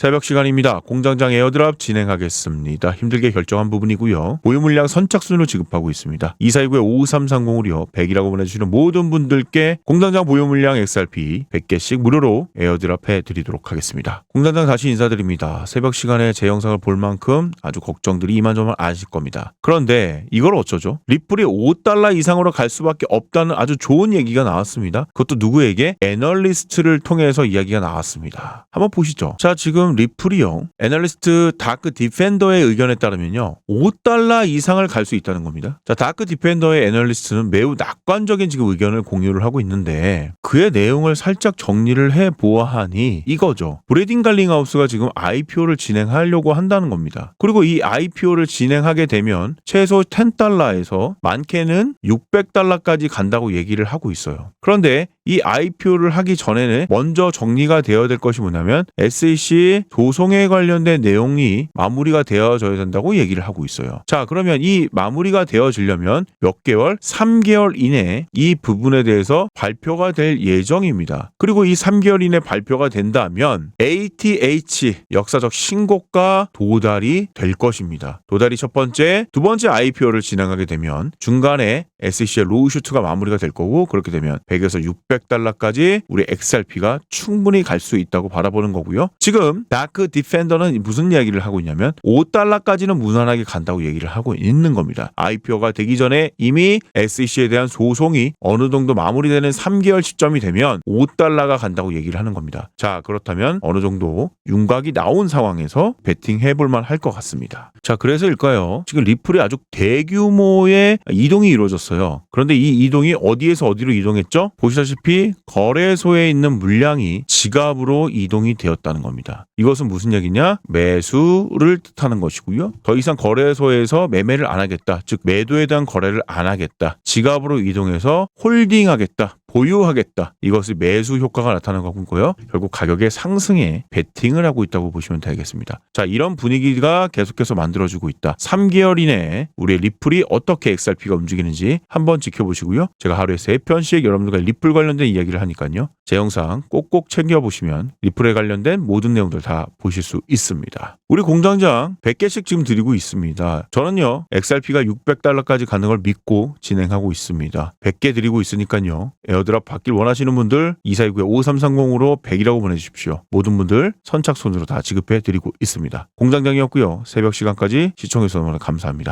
새벽 시간입니다. 공장장 에어드랍 진행하겠습니다. 힘들게 결정한 부분이고요. 보유 물량 선착순으로 지급하고 있습니다. 2429-5330으로요. 100이라고 보내주시는 모든 분들께 공장장 보유 물량 XRP 100개씩 무료로 에어드랍 해드리도록 하겠습니다. 공장장 다시 인사드립니다. 새벽 시간에 제 영상을 볼 만큼 아주 걱정들이 이만저만 아실 겁니다. 그런데 이걸 어쩌죠? 리플이 5달러 이상으로 갈 수밖에 없다는 아주 좋은 얘기가 나왔습니다. 그것도 누구에게? 애널리스트를 통해서 이야기가 나왔습니다. 한번 보시죠. 자, 지금 리플이요. 애널리스트 다크 디펜더의 의견에 따르면요. 5달러 이상을 갈 수 있다는 겁니다. 자, 다크 디펜더의 애널리스트는 매우 낙관적인 지금 의견을 공유를 하고 있는데 그의 내용을 살짝 정리를 해 보아하니 이거죠. 브레딩 갈링하우스가 지금 IPO를 진행하려고 한다는 겁니다. 그리고 이 IPO를 진행하게 되면 최소 10달러에서 많게는 600달러까지 간다고 얘기를 하고 있어요. 그런데 이 IPO를 하기 전에는 먼저 정리가 되어야 될 것이 뭐냐면 SEC 소송에 관련된 내용이 마무리가 되어져야 된다고 얘기를 하고 있어요. 자, 그러면 이 마무리가 되어지려면 몇 개월? 3개월 이내에 이 부분에 대해서 발표가 될 예정입니다. 그리고 이 3개월 이내 발표가 된다면 ATH 역사적 신고가 도달이 될 것입니다. 도달이 첫 번째, 두 번째 IPO를 진행하게 되면 중간에 SEC의 로우 슈트가 마무리가 될 거고 그렇게 되면 100에서 600달러까지 우리 XRP가 충분히 갈 수 있다고 바라보는 거고요. 지금 다크 디펜더는 무슨 이야기를 하고 있냐면 5달러까지는 무난하게 간다고 얘기를 하고 있는 겁니다. IPO가 되기 전에 이미 SEC에 대한 소송이 어느 정도 마무리되는 3개월 시점이 되면 5달러가 간다고 얘기를 하는 겁니다. 자, 그렇다면 어느 정도 윤곽이 나온 상황에서 베팅 해 볼 만 할 것 같습니다. 자, 그래서일까요? 지금 리플이 아주 대규모의 이동이 이루어졌어요. 그런데 이 이동이 어디에서 어디로 이동했죠? 보시다시피 거래소에 있는 물량이 지갑으로 이동이 되었다는 겁니다. 이것은 무슨 얘기냐? 매수를 뜻하는 것이고요. 더 이상 거래소에서 매매를 안 하겠다. 즉 매도에 대한 거래를 안 하겠다. 지갑으로 이동해서 홀딩하겠다. 보유하겠다. 이것이 매수 효과가 나타나는 거고요. 결국 가격의 상승에 베팅을 하고 있다고 보시면 되겠습니다. 자, 이런 분위기가 계속해서 만들어지고 있다. 3개월 이내에 우리의 리플이 어떻게 XRP가 움직이는지 한번 지켜보시고요. 제가 하루에 3편씩 여러분들과 리플 관련된 이야기를 하니까요. 제 영상 꼭꼭 챙겨보시면 리플에 관련된 모든 내용들 다 보실 수 있습니다. 우리 공장장 100개씩 지금 드리고 있습니다. 저는요, XRP가 600달러까지 가는 걸 믿고 진행하고 있습니다. 100개 드리고 있으니까요. 에어 드랍 받길 원하시는 분들 2429-5330으로 100이라고 보내주십시오. 모든 분들 선착순으로 다 지급해 드리고 있습니다. 공장장이었고요. 새벽 시간까지 시청해주셔서 너무 감사합니다.